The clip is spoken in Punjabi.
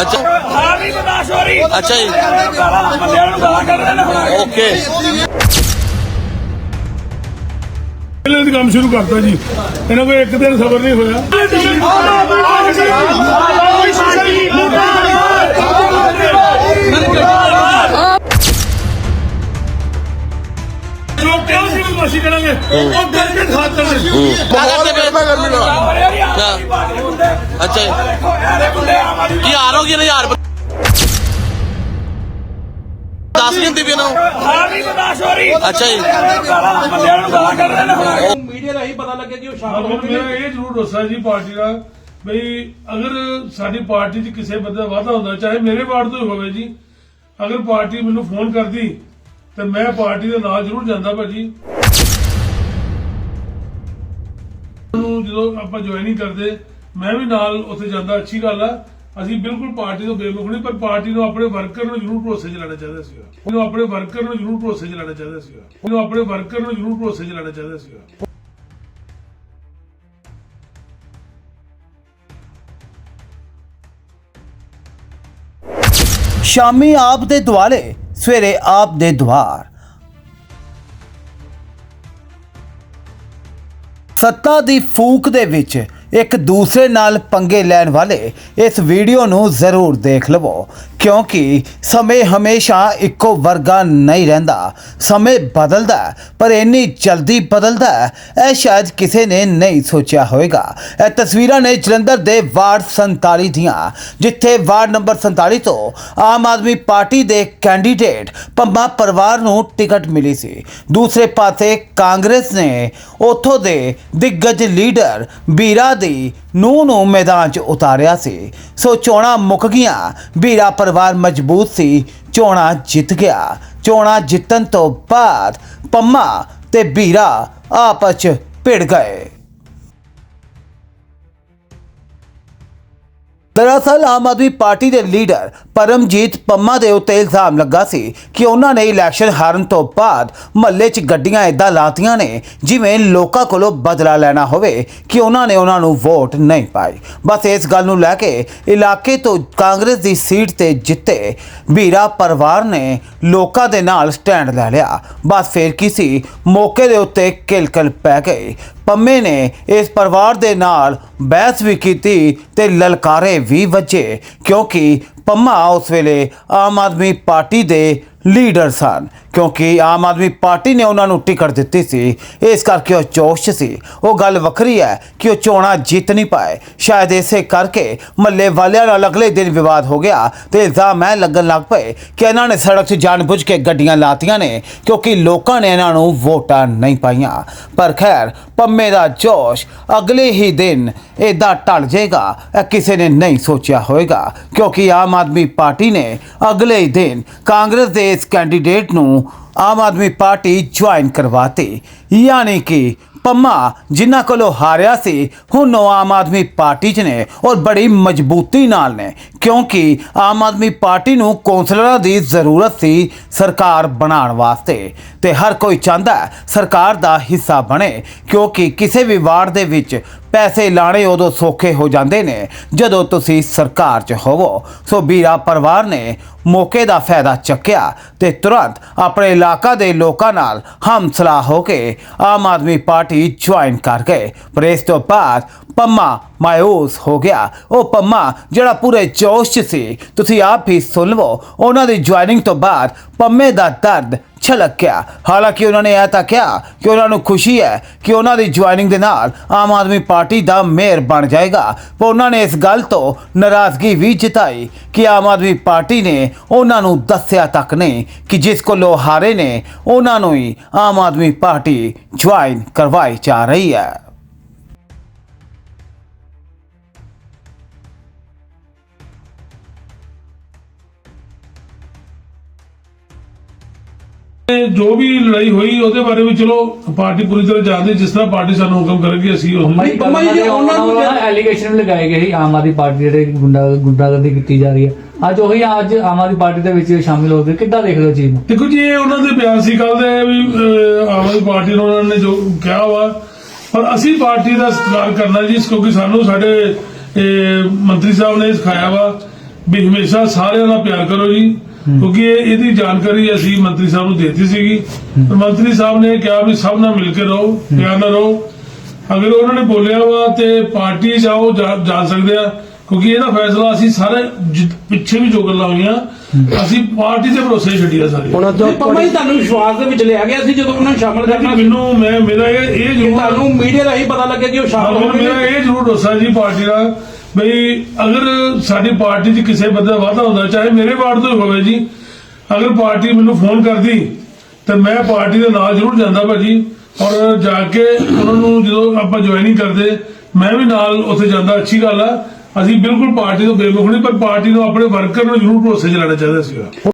ਅੱਛਾ ਹਾਰ ਨਹੀਂ ਬਰਦਾਸ਼ਤ ਹੋ। ਰਹੀ ਅੱਛਾ ਜੀ। ਬੰਦਿਆਂ ਨੂੰ ਗਾਲਾਂ ਕੱਢ ਰਹੇ ਨੇ ਹੁਣ ਓਕੇ। ਪਹਿਲੇ ਕੰਮ ਸ਼ੁਰੂ ਕਰਤਾ ਜੀ। ਇਹਨਾਂ ਕੋਲ ਇੱਕ ਦਿਨ ਸਬਰ ਨਹੀਂ ਹੋਇਆ। ਅਸੀਂ ਕਰਾਂਗੇ। ਉਹ ਕਰਕੇ ਖਾਤਰ ਮਾਹੌਲ ਗਰਮਾ ਗਰਮੀ ਨਾਲ। ਅੱਛਾ। ਕੀ ਹਾਲ ਹੋ ਗਿਆ ਯਾਰ? ਦੱਸ ਨਹੀਂ ਵੀ ਇਹਨਾਂ। ਨੂੰ ਹਾਰ ਨਹੀਂ ਹੋ ਰਹੀ। ਅੱਛਾ ਜੀ। ਬੰਦਿਆਂ ਨੂੰ ਗਾਲਾਂ ਕੱਢ ਰਹੇ ਨੇ। ਹੁਣ ਮੀਡੀਆ ਰਾਹੀਂ ਪਤਾ ਲੱਗਿਆ ਕਿ ਉਹ ਸ਼ਾਮਲ ਹੋ ਗਏ ਇਹ ਜ਼ਰੂਰ ਰੋਸਾ ਜੀ ਪਾਰਟੀ ਦਾ ਬਈ ਅਗਰ ਸਾਡੀ ਪਾਰਟੀ 'ਚ ਕਿਸੇ ਬੰਦੇ ਦਾ ਵਾਧਾ ਹੁੰਦਾ ਚਾਹੇ ਮੇਰੇ ਵਾਰਡ ਤੋਂ ਹੀ ਹੋਵੇ ਜੀ ਅਗਰ ਪਾਰਟੀ ਮੈਨੂੰ ਫੋਨ ਕਰਦੀ ਤੇ ਮੈਂ ਪਾਰਟੀ ਦੇ ਨਾਲ ਜ਼ਰੂਰ ਜਾਂਦਾ ਭਾਜੀ। ਨੂੰ ਜਦੋਂ ਆਪਾਂ ਜੁਆਇਨਿੰਗ ਕਰਦੇ, ਮੈਂ ਵੀ ਨਾਲ ਉੱਥੇ ਜਾਂਦਾ, ਅੱਛੀ ਗੱਲ ਆ। ਅਸੀਂ ਬਿਲਕੁਲ ਪਾਰਟੀ ਤੋਂ ਬੇਮੁਖ ਨਹੀਂ, ਪਰ ਪਾਰਟੀ ਨੂੰ ਆਪਣੇ ਵਰਕਰ ਨੂੰ ਜ਼ਰੂਰ ਭਰੋਸੇ 'ਚ ਲੈਣਾ ਚਾਹੀਦਾ ਸੀਗਾ। ਉਹਨੂੰ ਆਪਣੇ ਵਰਕਰ ਨੂੰ ਜ਼ਰੂਰ ਭਰੋਸੇ 'ਚ ਲੈਣਾ ਚਾਹੀਦਾ ਸੀਗਾ। ਉਹਨੂੰ ਆਪਣੇ ਵਰਕਰ ਨੂੰ ਜ਼ਰੂਰ ਭਰੋਸੇ 'ਚ ਲੈਣਾ ਚਾਹੀਦਾ ਸੀਗਾ। ਸ਼ਾਮੀ ਆਪ ਦੇ ਦੁਆਲੇ, ਸਵੇਰੇ ਆਪ ਦੇ ਦੁਆਰ। ਸੱਤਾ ਦੀ ਫੂਕ ਦੇ ਵਿੱਚ ਇੱਕ ਦੂਸਰੇ ਨਾਲ ਪੰਗੇ ਲੈਣ ਵਾਲੇ ਇਸ ਵੀਡੀਓ ਨੂੰ ਜ਼ਰੂਰ ਦੇਖ ਲਵੋ, ਕਿਉਂਕਿ ਸਮੇਂ ਹਮੇਸ਼ਾ ਇੱਕੋ ਵਰਗਾ ਨਹੀਂ ਰਹਿੰਦਾ। ਸਮੇਂ ਬਦਲਦਾ ਪਰ ਇੰਨੀ ਜਲਦੀ ਬਦਲਦਾ ਇਹ ਸ਼ਾਇਦ ਕਿਸੇ ਨੇ ਨਹੀਂ ਸੋਚਿਆ ਹੋਵੇਗਾ। ਇਹ ਤਸਵੀਰਾਂ ਨੇ ਜਲੰਧਰ ਦੇ ਵਾਰਡ 47 ਦੀਆਂ, ਜਿੱਥੇ ਵਾਰਡ ਨੰਬਰ 47 ਤੋਂ ਆਮ ਆਦਮੀ ਪਾਰਟੀ ਦੇ ਕੈਂਡੀਡੇਟ ਪੰਮਾ ਪਰਿਵਾਰ ਨੂੰ ਟਿਕਟ ਮਿਲੀ ਸੀ। ਦੂਸਰੇ ਪਾਸੇ ਕਾਂਗਰਸ ਨੇ ਉੱਥੋਂ ਦੇ ਦਿੱਗਜ ਲੀਡਰ ਬੀਰਾ ਦੀ ਨੂੰ ਨੂੰ ਮੈਦਾਨ 'ਚ ਉਤਾਰਿਆ ਸੀ। ਸੋ ਚੋਣਾਂ ਮੁੱਕ ਗਈਆਂ। ਵੀਰਾ ਪਰਿਵਾਰ ਮਜ਼ਬੂਤ ਸੀ। ਚੋਣਾਂ ਜਿੱਤ ਗਿਆ। ਚੋਣਾਂ ਜਿੱਤਣ ਤੋਂ ਬਾਅਦ ਪੰਮਾ ਤੇ ਬੀਰਾ ਆਪਸ 'ਚ ਭਿੜ ਗਏ। ਦਰਅਸਲ ਆਮ ਆਦਮੀ ਪਾਰਟੀ ਦੇ ਲੀਡਰ ਪਰਮਜੀਤ ਪੰਮਾ ਦੇ ਉੱਤੇ ਇਲਜ਼ਾਮ ਲੱਗਾ ਸੀ ਕਿ ਉਹਨਾਂ ਨੇ ਇਲੈਕਸ਼ਨ ਹਾਰਨ ਤੋਂ ਬਾਅਦ ਮਹੱਲੇ 'ਚ ਗੱਡੀਆਂ ਇਦਾਂ ਲਾਤੀਆਂ ਨੇ ਜਿਵੇਂ ਲੋਕਾਂ ਕੋਲੋਂ ਬਦਲਾ ਲੈਣਾ ਹੋਵੇ ਕਿ ਉਹਨਾਂ ਨੇ ਉਹਨਾਂ ਨੂੰ ਵੋਟ ਨਹੀਂ ਪਾਈ। ਬਸ ਇਸ ਗੱਲ ਨੂੰ ਲੈ ਕੇ ਇਲਾਕੇ ਤੋਂ ਕਾਂਗਰਸ ਦੀ ਸੀਟ ਤੇ ਜਿੱਤੇ ਵੀਰਾ ਪਰਿਵਾਰ ਨੇ ਲੋਕਾਂ ਦੇ ਨਾਲ ਸਟੈਂਡ ਲੈ ਲਿਆ। ਬਸ ਫੇਰ ਕੀ ਸੀ? ਮੌਕੇ ਦੇ ਉੱਤੇ ਕਿਲਕਲ ਪੈ ਗਈ ਪੰਮੇ ਨੇ ਇਸ ਪਰਿਵਾਰ ਦੇ ਨਾਲ ਬਹਿਸ ਵੀ ਕੀਤੀ ਤੇ ਲਲਕਾਰੇ ਵੀ ਵੱਜੇ, ਕਿਉਂਕਿ ਪੰਮਾ ਉਸ ਵੇਲੇ ਆਮ ਆਦਮੀ ਪਾਰਟੀ ਦੇ ਲੀਡਰ ਸਨ, ਕਿਉਂਕਿ ਆਮ ਆਦਮੀ ਪਾਰਟੀ ਨੇ ਉਹਨਾਂ ਨੂੰ ਟਿਕਟ ਦਿੱਤੀ ਸੀ। ਇਸ ਕਰਕੇ ਉਹ ਜੋਸ਼ 'ਚ ਸੀ। ਉਹ ਗੱਲ ਵੱਖਰੀ ਹੈ ਕਿ ਉਹ ਚੋਣਾਂ ਜਿੱਤ ਨਹੀਂ ਪਾਏ। ਸ਼ਾਇਦ ਇਸੇ ਕਰਕੇ ਮੱਲੇ ਵਾਲਿਆਂ ਨਾਲ ਅਗਲੇ ਦਿਨ ਵਿਵਾਦ ਹੋ ਗਿਆ ਤੇ ਇਲਜ਼ਾਮ ਐ ਲੱਗਣ ਲੱਗ ਪਏ ਕਿ ਇਹਨਾਂ ਨੇ ਸੜਕ 'ਤੇ ਜਾਣਬੁੱਝ ਕੇ ਗੱਡੀਆਂ ਲਾਤੀਆਂ ਨੇ, ਕਿਉਂਕਿ ਲੋਕਾਂ ਨੇ ਇਹਨਾਂ ਨੂੰ ਵੋਟਾਂ ਨਹੀਂ ਪਾਈਆਂ। ਪਰ ਖੈਰ, ਪੰਮੇ ਦਾ ਜੋਸ਼ ਅਗਲੇ ਹੀ ਦਿਨ ਇਦਾਂ ਟਲ ਜਾਏਗਾ, ਇਹ ਕਿਸੇ ਨੇ ਨਹੀਂ ਸੋਚਿਆ ਹੋਵੇਗਾ ਕਿਉਂਕਿ ਆਮ ਆਦਮੀ ਪਾਰਟੀ ਨੇ ਅਗਲੇ ਹੀ ਦਿਨ ਕਾਂਗਰਸ ਦੇ ਇਸ ਕੈਂਡੀਡੇਟ ਨੂੰ ਆਮ ਆਦਮੀ ਪਾਰਟੀ ਜੁਆਇਨ ਕਰਵਾਤੀ ਯਾਨੀ ਕਿ ਪੰਮਾ ਜਿਨ੍ਹਾਂ ਕੋਲੋਂ ਹਾਰਿਆ ਸੀ, ਹੁਣ ਉਹ ਆਮ ਆਦਮੀ ਪਾਰਟੀ 'ਚ ਨੇ ਔਰ ਬੜੀ ਮਜ਼ਬੂਤੀ ਨਾਲ ਨੇ, ਕਿਉਂਕਿ ਆਮ ਆਦਮੀ ਪਾਰਟੀ ਨੂੰ ਕੌਂਸਲਰਾਂ ਦੀ ਜ਼ਰੂਰਤ ਸੀ ਸਰਕਾਰ ਬਣਾਉਣ ਵਾਸਤੇ। ਤੇ ਹਰ ਕੋਈ ਚਾਹੁੰਦਾ ਸਰਕਾਰ ਦਾ ਹਿੱਸਾ ਬਣੇ, ਕਿਉਂਕਿ ਕਿਸੇ ਵੀ ਵਾਰਡ ਦੇ ਵਿੱਚ ਪੈਸੇ ਲਾਣੇ ਉਦੋਂ ਸੌਖੇ ਹੋ ਜਾਂਦੇ ਨੇ, ਜਦੋਂ ਤੁਸੀਂ ਸਰਕਾਰ 'ਚ ਹੋਵੋ। ਸੋ ਬੀਰਾ ਪਰਿਵਾਰ ਨੇ ਮੌਕੇ ਦਾ ਫਾਇਦਾ ਚੱਕਿਆ ਤੇ ਤੁਰੰਤ ਆਪਣੇ ਇਲਾਕਾ ਦੇ ਲੋਕਾਂ ਨਾਲ ਹਮਸਲਾ ਹੋ ਕੇ ਆਮ ਆਦਮੀ ਪਾਰਟੀ ਜੁਆਇਨ ਕਰ ਗਏ ਪਰ ਇਸ ਤੋਂ ਬਾਅਦ ਪੰਮਾ ਮਾਇੂਸ ਹੋ ਗਿਆ ਉਹ ਪੰਮਾ ਜਿਹੜਾ ਪੂਰੇ ਜੋਸ਼ 'ਚ ਸੀ ਤੁਸੀਂ ਆਪ ਹੀ ਸੁਣ ਲਵੋ ਉਹਨਾਂ ਦੀ ਜੁਆਇਨਿੰਗ ਤੋਂ ਬਾਅਦ ਪੰਮੇ ਦਾ ਦਰਦ ਛਲਕ ਗਿਆ ਹਾਲਾਂਕਿ ਉਹਨਾਂ ਨੇ ਇਹ ਤਾਂ ਕਿਹਾ ਕਿ ਉਹਨਾਂ ਨੂੰ ਖੁਸ਼ੀ ਹੈ ਕਿ ਉਹਨਾਂ ਦੀ ਜੁਆਇਨਿੰਗ ਦੇ ਨਾਲ ਆਮ ਆਦਮੀ ਪਾਰਟੀ ਦਾ ਮੇਅਰ ਬਣ ਜਾਏਗਾ। ਪਰ ਉਹਨਾਂ ਨੇ ਇਸ ਗੱਲ ਤੋਂ ਨਾਰਾਜ਼ਗੀ ਵੀ ਜਤਾਈ ਕਿ ਆਮ ਆਦਮੀ ਪਾਰਟੀ ਨੇ ਉਹਨਾਂ ਨੂੰ ਦੱਸਿਆ ਤੱਕ ਨਹੀਂ ਕਿ ਜਿਸ ਕੋਲੋਂ ਹਾਰੇ ਨੇ, ਉਹਨਾਂ ਨੂੰ ਹੀ ਆਮ ਆਦਮੀ ਪਾਰਟੀ ਜੁਆਇਨ ਕਰਵਾਈ ਜਾ ਰਹੀ ਹੈ। ਜੋ ਵੀ ਲੜਾਈ ਹੋਈ ਉਹਦੇ ਬਾਰੇ ਵੀ ਚਲੋ ਪਾਰਟੀ ਪੂਰੀ ਤਰ੍ਹਾਂ ਜਾਣਦੀ ਜਿਸ ਤਰ੍ਹਾਂ ਪਾਰਟੀ ਸਾਨੂੰ ਹੁਕਮ ਕਰੇਗੀ ਅਸੀਂ ਉਹ ਭਾਈ ਪੰਮਾ ਜੀ, ਉਹਨਾਂ ਨੂੰ ਐਲੀਗੇਸ਼ਨ ਲਗਾਏ ਗਏ ਸੀ ਆਮ ਆਦਮੀ ਪਾਰਟੀ ਜਿਹੜੇ ਗੁੰਡਾ ਗੁੰਡਾਗਰਦੀ ਕੀਤੀ ਜਾ ਰਹੀ ਹੈ। ਅੱਜ ਉਹੀ ਅੱਜ ਆਮ ਆਦਮੀ ਪਾਰਟੀ ਦੇ ਵਿੱਚ ਸ਼ਾਮਿਲ ਹੋ ਗਏ ਕਿੱਦਾਂ ਦੇਖਦੇ ਹੋ ਚੀਜ਼ ਨੂੰ ਦੇਖੋ ਜੀ ਇਹ ਉਹਨਾਂ ਦੇ ਬਿਆਨ ਸੀ ਕੱਲ ਦੇ ਵੀ ਆਮ ਆਦਮੀ ਪਾਰਟੀ ਨੂੰ ਉਹਨਾਂ ਨੇ ਜੋ ਕਿਹਾ ਵਾ। ਪਰ ਅਸੀਂ ਪਾਰਟੀ ਦਾ ਸਤਿਕਾਰ ਕਰਨਾ ਜੀ ਕਿਉਂਕਿ ਸਾਨੂੰ ਸਾਡੇ ਮੰਤਰੀ ਸਾਹਿਬ ਨੇ ਸਿਖਾਇਆ ਵਾ ਵੀ ਹਮੇਸ਼ਾ ਸਾਰਿਆਂ ਦਾ ਪਿਆਰ ਕਰੋ ਜੀ। ਕਿਉਂਕਿ ਇਹ ਇਹਦੀ ਜਾਣਕਾਰੀ ਅਸੀਂ ਮੰਤਰੀ ਸਾਹਿਬ ਨੂੰ ਦਿੱਤੀ ਸੀਗੀ। ਪਰ ਮੰਤਰੀ ਸਾਹਿਬ ਨੇ ਕਿਹਾ ਵੀ ਸਭ ਨਾਲ ਮਿਲ ਕੇ ਰਹੋ ਪਿਆਰ ਨਾਲ ਰਹੋ। ਅਗਰ ਉਹਨਾਂ ਨੇ ਬੋਲਿਆ ਵਾ ਤੇ ਪਾਰਟੀ ਜਾਓ ਜਾ ਜਾ ਸਕਦੇ ਆ। ਕਿਉਂਕਿ ਇਹਦਾ ਫੈਸਲਾ ਅਸੀਂ ਸਾਰੇ ਪਿੱਛੇ ਵੀ ਜੋ ਗੱਲਾਂ ਹੋਈਆਂ ਅਸੀਂ ਪਾਰਟੀ ਦੇ ਭਰੋਸੇ ਹੀ ਛੱਡੀਆਂ ਸਾਰੀਆਂ। ਤੇ ਪੰਮਾ ਤੁਹਾਨੂੰ ਵਿਸ਼ਵਾਸ ਦੇ ਵਿੱਚ ਲਿਆ ਗਿਆ ਸੀ ਜਦੋਂ ਉਹਨਾਂ ਨੂੰ ਸ਼ਾਮਲ ਕਰਨਾ ਮੈਨੂੰ ਮੈਂ ਮੇਰਾ ਇਹ ਜ਼ਰੂਰ ਤੁਹਾਨੂੰ ਮੀਡੀਆ ਰਾਹੀਂ ਪਤਾ ਲੱਗਿਆ ਕਿ ਉਹ ਸ਼ਾਮਲ ਮੈਨੂੰ ਮੇਰਾ ਇਹ ਜ਼ਰੂਰ ਭਰੋਸਾ ਜੀ ਪਾਰਟੀ ਦਾ ਬਈ ਅਗਰ ਸਾਡੀ ਪਾਰਟੀ 'ਚ ਕਿਸੇ ਬੰਦੇ ਦਾ ਵਾਧਾ ਹੁੰਦਾ, ਚਾਹੇ ਮੇਰੇ ਵਾਰਡ ਤੋਂ ਹੋਵੇ ਜੀ, ਅਗਰ ਪਾਰਟੀ ਮੈਨੂੰ ਫੋਨ ਕਰਦੀ, ਤੇ ਮੈਂ ਪਾਰਟੀ ਦੇ ਨਾਲ ਜ਼ਰੂਰ ਜਾਂਦਾ ਭਾਜੀ। ਔਰ ਜਾ ਕੇ ਉਹਨਾਂ ਨੂੰ ਜਦੋਂ ਆਪਾਂ ਜੁਆਇਨਿੰਗ ਕਰਦੇ, ਮੈਂ ਵੀ ਨਾਲ ਉੱਥੇ ਜਾਂਦਾ, ਅੱਛੀ ਗੱਲ ਆ। ਅਸੀਂ ਬਿਲਕੁਲ ਪਾਰਟੀ ਤੋਂ ਬੇਮੁਖ ਨਹੀਂ, ਪਰ ਪਾਰਟੀ ਨੂੰ ਆਪਣੇ ਵਰਕਰ ਨੂੰ ਜ਼ਰੂਰ ਭਰੋਸੇ 'ਚ ਲੈਣਾ ਚਾਹੀਦਾ ਸੀਗਾ।